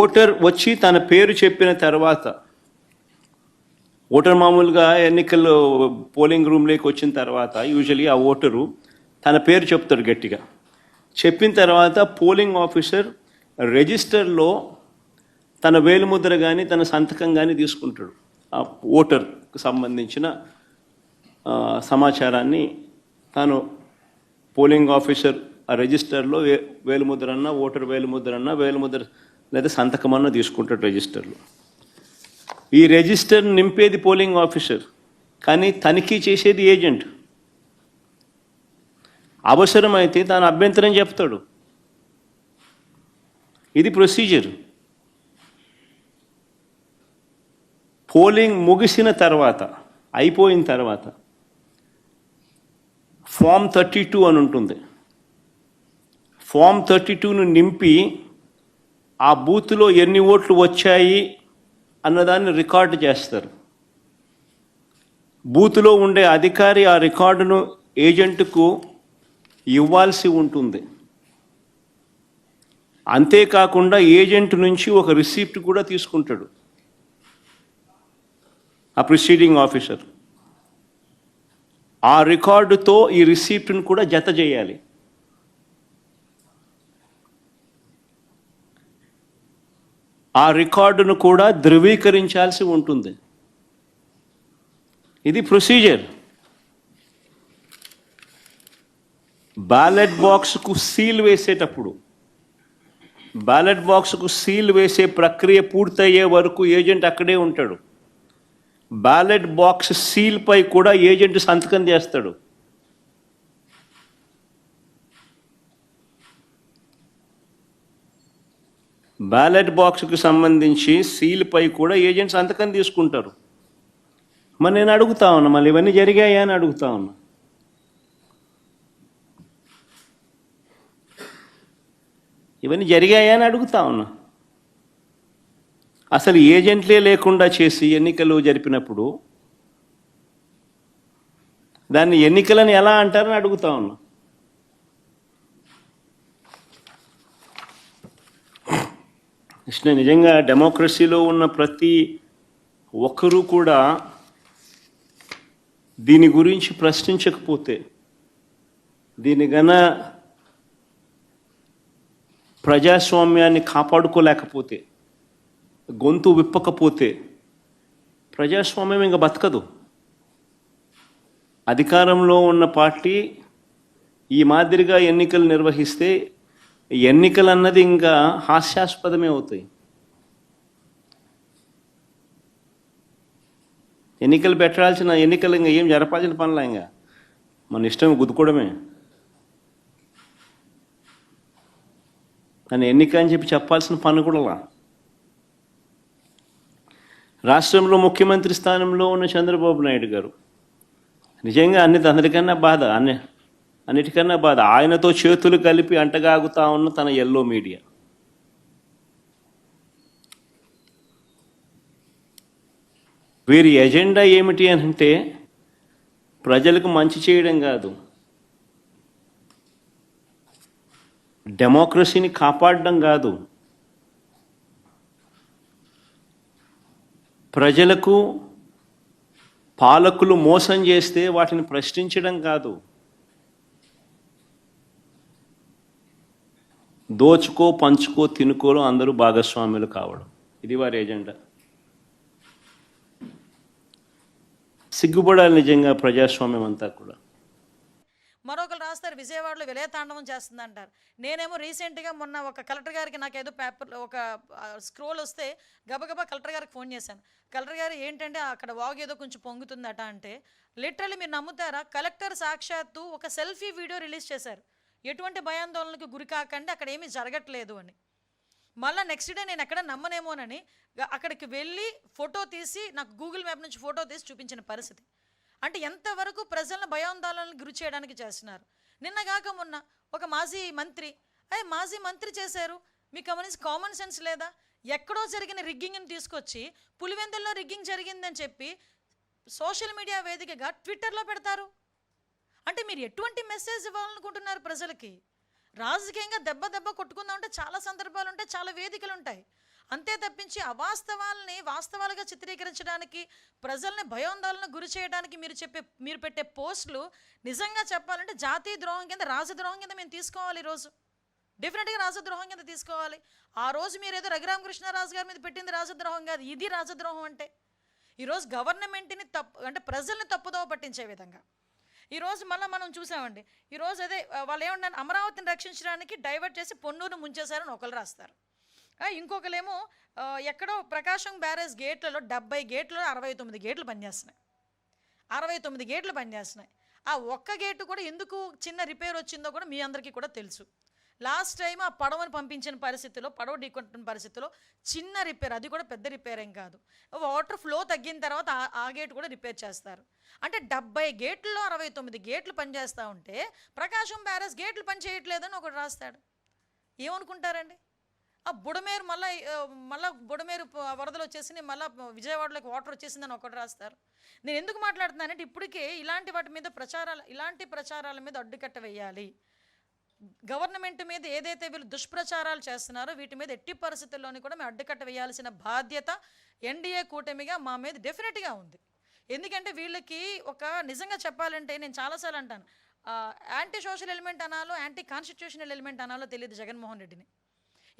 Voter వచ్చి తన పేరు చెప్పిన తర్వాత ఓటర్ మామూలుగా ఎన్నికల్లో పోలింగ్ రూమ్లోకి వచ్చిన తర్వాత యూజువలీ ఆ ఓటరు తన పేరు చెప్తాడు గట్టిగా. చెప్పిన తర్వాత పోలింగ్ ఆఫీసర్ రిజిస్టర్లో తన వేలుముద్ర కానీ తన సంతకం కానీ తీసుకుంటాడు. ఆ ఓటర్కు సంబంధించిన సమాచారాన్ని తాను పోలింగ్ ఆఫీసర్ ఆ రిజిస్టర్లో వే వేలుముద్ర అన్న ఓటర్ వేలుముద్ర అన్న వేలుముద్ర లేదా సంతకం తీసుకుంటాడు రిజిస్టర్లో. ఈ రిజిస్టర్ నింపేది పోలింగ్ ఆఫీసర్ కానీ తనిఖీ చేసేది ఏజెంట్. అవసరమైతే తాను అభ్యంతరం చెప్తాడు. ఇది ప్రొసీజర్. పోలింగ్ ముగిసిన తర్వాత అయిపోయిన తర్వాత ఫామ్ థర్టీ టూ అని ఉంటుంది. ఫామ్ థర్టీ టూను నింపి ఆ బూత్లో ఎన్ని ఓట్లు వచ్చాయి అన్నదాన్ని రికార్డు చేస్తారు. బూత్లో ఉండే అధికారి ఆ రికార్డును ఏజెంట్కు ఇవ్వాల్సి ఉంటుంది. అంతేకాకుండా ఏజెంట్ నుంచి ఒక రిసీప్ట్ కూడా తీసుకుంటాడు. ఆ ప్రిసీడింగ్ ఆఫీసర్. ఆ రికార్డుతో ఈ రిసీప్ట్ను కూడా జత చేయాలి. ఆ రికార్డును కూడా ధృవీకరించాల్సి ఉంటుంది. ఇది ప్రొసీజర్. బ్యాలెట్ బాక్స్కు సీల్ వేసేటప్పుడు బ్యాలెట్ బాక్స్కు సీల్ వేసే ప్రక్రియ పూర్తయ్యే వరకు ఏజెంట్ అక్కడే ఉంటాడు. బ్యాలెట్ బాక్స్ సీల్పై కూడా ఏజెంట్ సంతకం చేస్తాడు. బ్యాలెట్ బాక్స్కి సంబంధించి సీల్పై కూడా ఏజెంట్స్ అంతకం తీసుకుంటారు. మరి నేను అడుగుతా ఉన్నా మళ్ళీ ఇవన్నీ జరిగాయా అని అడుగుతా ఉన్నా. ఇవన్నీ జరిగాయా అని అడుగుతా ఉన్నా. అసలు ఏజెంట్లే లేకుండా చేసి ఎన్నికలు జరిపినప్పుడు దాన్ని ఎన్నికలను ఎలా అంటారని అడుగుతా ఉన్నా. కృష్ణ నిజంగా డెమోక్రసీలో ఉన్న ప్రతి ఒక్కరూ కూడా దీని గురించి ప్రశ్నించకపోతే దీని గన ప్రజాస్వామ్యాన్ని కాపాడుకోలేకపోతే గొంతు విప్పకపోతే ప్రజాస్వామ్యం ఇంకా బతకదు. అధికారంలో ఉన్న పార్టీ ఈ మాదిరిగా ఎన్నికలు నిర్వహిస్తే ఎన్నికలు అన్నది ఇంకా హాస్యాస్పదమే అవుతాయి. ఎన్నికలు పెట్టాల్సిన ఎన్నికలు ఇంకా ఏం జరపాల్సిన పనులా ఇంకా? మన ఇష్టం గుద్దుకోవడమే. అని ఎన్నిక అని చెప్పి చెప్పాల్సిన పని కూడా రాష్ట్రంలో ముఖ్యమంత్రి స్థానంలో ఉన్న చంద్రబాబు నాయుడు గారు నిజంగా అన్ని అందరికన్నా బాధ అన్నీ అన్నిటికన్నా బాధ. ఆయనతో చేతులు కలిపి అంటగాగుతా ఉన్న తన ఎల్లో మీడియా వీరి ఎజెండా ఏమిటి అని అంటే ప్రజలకు మంచి చేయడం కాదు. డెమోక్రసీని కాపాడడం కాదు. ప్రజలకు పాలకులు మోసం చేస్తే వాటిని ప్రశ్నించడం కాదు. దోచుకో పంచుకో తినుకోలో అందరూ భాగస్వాములు కావడం. ఇది వారి ఎజెండా. సిగ్గుపడాలి నిజంగా ప్రజాస్వామ్యం అంతా కూడా. మరొకరు రాస్తారు విజయవాడలో విలయతాండవం చేస్తుంది అంటారు నేనేమో రీసెంట్గా మొన్న ఒక కలెక్టర్ గారికి నాకు ఏదో పేపర్ ఒక స్క్రోల్ వస్తే గబగబా కలెక్టర్ గారికి ఫోన్ చేశాను. కలెక్టర్ గారు ఏంటంటే అక్కడ వాగు ఏదో కొంచెం పొంగుతుందట అంటే లిటరల్లీ మీరు నమ్ముతారా? కలెక్టర్ సాక్షాత్తు ఒక సెల్ఫీ వీడియో రిలీజ్ చేశారు. ఎటువంటి భయాందోళనకు గురి కాకండి అక్కడ ఏమీ జరగట్లేదు అని. మళ్ళీ నెక్స్ట్ డే నేను ఎక్కడ నమ్మనేమోనని అక్కడికి వెళ్ళి ఫోటో తీసి నాకు గూగుల్ మ్యాప్ నుంచి ఫోటో తీసి చూపించిన పరిస్థితి. అంటే ఎంతవరకు ప్రజలను భయాందోళనలకు గురి చేయడానికి చేస్తున్నారు. నిన్నగాక మొన్న ఒక మాజీ మంత్రి అయ్యే మాజీ మంత్రి చేశారు. మీకు గమనించి కామన్ సెన్స్ లేదా? ఎక్కడో జరిగిన రిగ్గింగ్ని తీసుకొచ్చి పులివెందుల్లో రిగ్గింగ్ జరిగిందని చెప్పి సోషల్ మీడియా వేదికగా ట్విట్టర్లో పెడతారు. అంటే మీరు ఎటువంటి మెసేజ్ ఇవ్వాలనుకుంటున్నారు ప్రజలకి? రాజకీయంగా దెబ్బ దెబ్బ కొట్టుకుందాం అంటే చాలా సందర్భాలు ఉంటాయి చాలా వేదికలు ఉంటాయి అంతే తప్పించి అవాస్తవాల్ని వాస్తవాలుగా చిత్రీకరించడానికి ప్రజల్ని భయోందాలను గురి చేయడానికి మీరు చెప్పే మీరు పెట్టే పోస్టులు నిజంగా చెప్పాలంటే జాతీయ ద్రోహం కింద రాజద్రోహం కింద మేము తీసుకోవాలి ఈరోజు. డెఫినెట్గా రాజద్రోహం కింద తీసుకోవాలి. ఆ రోజు మీరు ఏదో రఘురామకృష్ణరాజు గారి మీద పెట్టింది రాజద్రోహం కాదు ఇది రాజద్రోహం అంటే. ఈరోజు గవర్నమెంట్ని తప్పు అంటే ప్రజల్ని తప్పుదోవ పట్టించే విధంగా. ఈరోజు మళ్ళీ మనం చూసామండి. ఈరోజు అదే వాళ్ళు ఏమన్నా అమరావతిని రక్షించడానికి డైవర్ట్ చేసి పొన్నూరు ముంచేశారని ఒకరు రాస్తారు. ఇంకొకరేమో ఎక్కడో ప్రకాశం బ్యారేజ్ గేట్లలో డెబ్బై గేట్లు అరవై తొమ్మిది గేట్లు పనిచేస్తున్నాయి. అరవై తొమ్మిది గేట్లు పనిచేస్తున్నాయి. ఆ ఒక్క గేటు కూడా ఎందుకు చిన్న రిపేర్ వచ్చిందో కూడా మీ అందరికీ కూడా తెలుసు. లాస్ట్ టైం ఆ పడవను పంపించిన పరిస్థితిలో పడవ ఢీకొట్టిన పరిస్థితిలో చిన్న రిపేర్ అది కూడా పెద్ద రిపేర్ ఏం కాదు. వాటర్ ఫ్లో తగ్గిన తర్వాత ఆ- గేట్ కూడా రిపేర్ చేస్తారు. అంటే డెబ్బై గేట్లలో అరవై తొమ్మిది గేట్లు పనిచేస్తూ ఉంటే ప్రకాశం బ్యారేజ్ గేట్లు పనిచేయట్లేదని ఒకటి రాస్తాడు. ఏమనుకుంటారండి? ఆ బుడమేరు మళ్ళీ మళ్ళీ బుడమేరు వరదలు వచ్చేసి మళ్ళీ విజయవాడలోకి వాటర్ వచ్చేసిందని ఒకటి రాస్తారు. నేను ఎందుకు మాట్లాడుతున్నానంటే ఇప్పటికే ఇలాంటి వాటి మీద ప్రచారాలు ఇలాంటి ప్రచారాల మీద అడ్డుకట్ట వేయాలి. గవర్నమెంట్ మీద ఏదైతే వీళ్ళు దుష్ప్రచారాలు చేస్తున్నారో వీటి మీద ఎట్టి పరిస్థితుల్లోని కూడా మేము అడ్డుకట్ట వేయాల్సిన బాధ్యత ఎన్డీఏ కూటమిగా మా మీద డెఫినెట్గా ఉంది. ఎందుకంటే వీళ్ళకి ఒక నిజంగా చెప్పాలంటే నేను చాలాసార్లు అంటాను యాంటీ సోషల్ ఎలిమెంట్ అనాలో యాంటీ కాన్స్టిట్యూషనల్ ఎలిమెంట్ అనాలో తెలియదు జగన్మోహన్ రెడ్డిని.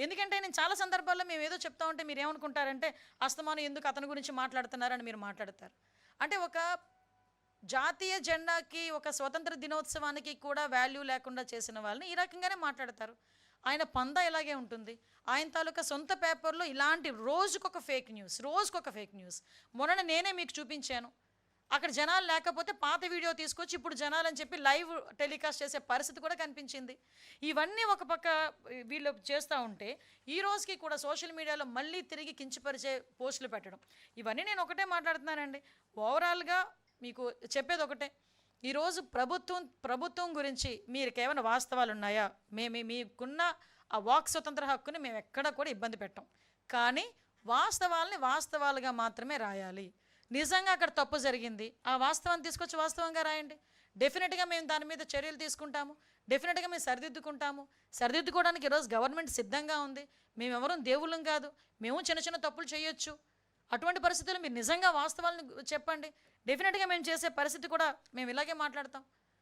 ఎందుకంటే నేను చాలా సందర్భాల్లో మేము ఏదో చెప్తా ఉంటే మీరు ఏమనుకుంటారంటే అస్తమానం ఎందుకు అతని గురించి మాట్లాడుతున్నారని మీరు మాట్లాడతారు. అంటే ఒక జాతీయ జెండాకి ఒక స్వతంత్ర దినోత్సవానికి కూడా వాల్యూ లేకుండా చేసిన వాళ్ళని ఈ రకంగానే మాట్లాడతారు. ఆయన పంద ఇలాగే ఉంటుంది? ఆయన తాలూకా సొంత పేపర్లో ఇలాంటి రోజుకొక ఫేక్ న్యూస్ రోజుకొక ఫేక్ న్యూస్ మొన్న నేనే మీకు చూపించాను. అక్కడ జనాలు లేకపోతే పాత వీడియో తీసుకొచ్చి ఇప్పుడు జనాలు అని చెప్పి లైవ్ టెలికాస్ట్ చేసే పరిస్థితి కూడా కనిపించింది. ఇవన్నీ ఒక పక్క వీళ్ళు చేస్తూ ఉంటే ఈ రోజుకి కూడా సోషల్ మీడియాలో మళ్ళీ తిరిగి కించపరిచే పోస్టులు పెట్టడం. ఇవన్నీ నేను ఒకటే మాట్లాడుతున్నానండి. ఓవరాల్గా మీకు చెప్పేది ఒకటే ఈరోజు ప్రభుత్వం ప్రభుత్వం గురించి మీరు కేవలం వాస్తవాలు ఉన్నాయా మేము మీకున్న ఆ వాక్ స్వతంత్ర హక్కుని మేము ఎక్కడ కూడా ఇబ్బంది పెట్టాం. కానీ వాస్తవాల్ని వాస్తవాలుగా మాత్రమే రాయాలి. నిజంగా అక్కడ తప్పు జరిగింది. ఆ వాస్తవాన్ని తీసుకొచ్చి వాస్తవంగా రాయండి. డెఫినెట్గా మేము దాని మీద చర్యలు తీసుకుంటాము. డెఫినెట్గా మేము సరిదిద్దుకుంటాము. సరిదిద్దుకోవడానికి ఈరోజు గవర్నమెంట్ సిద్ధంగా ఉంది. మేము దేవుళ్ళం కాదు. మేము చిన్న చిన్న తప్పులు చేయొచ్చు. అటువంటి పరిస్థితుల్లో మీరు నిజంగా వాస్తవాలను చెప్పండి. డెఫినెట్గా మేము చేసే పరిస్థితి కూడా మేము ఇలాగే మాట్లాడతాం.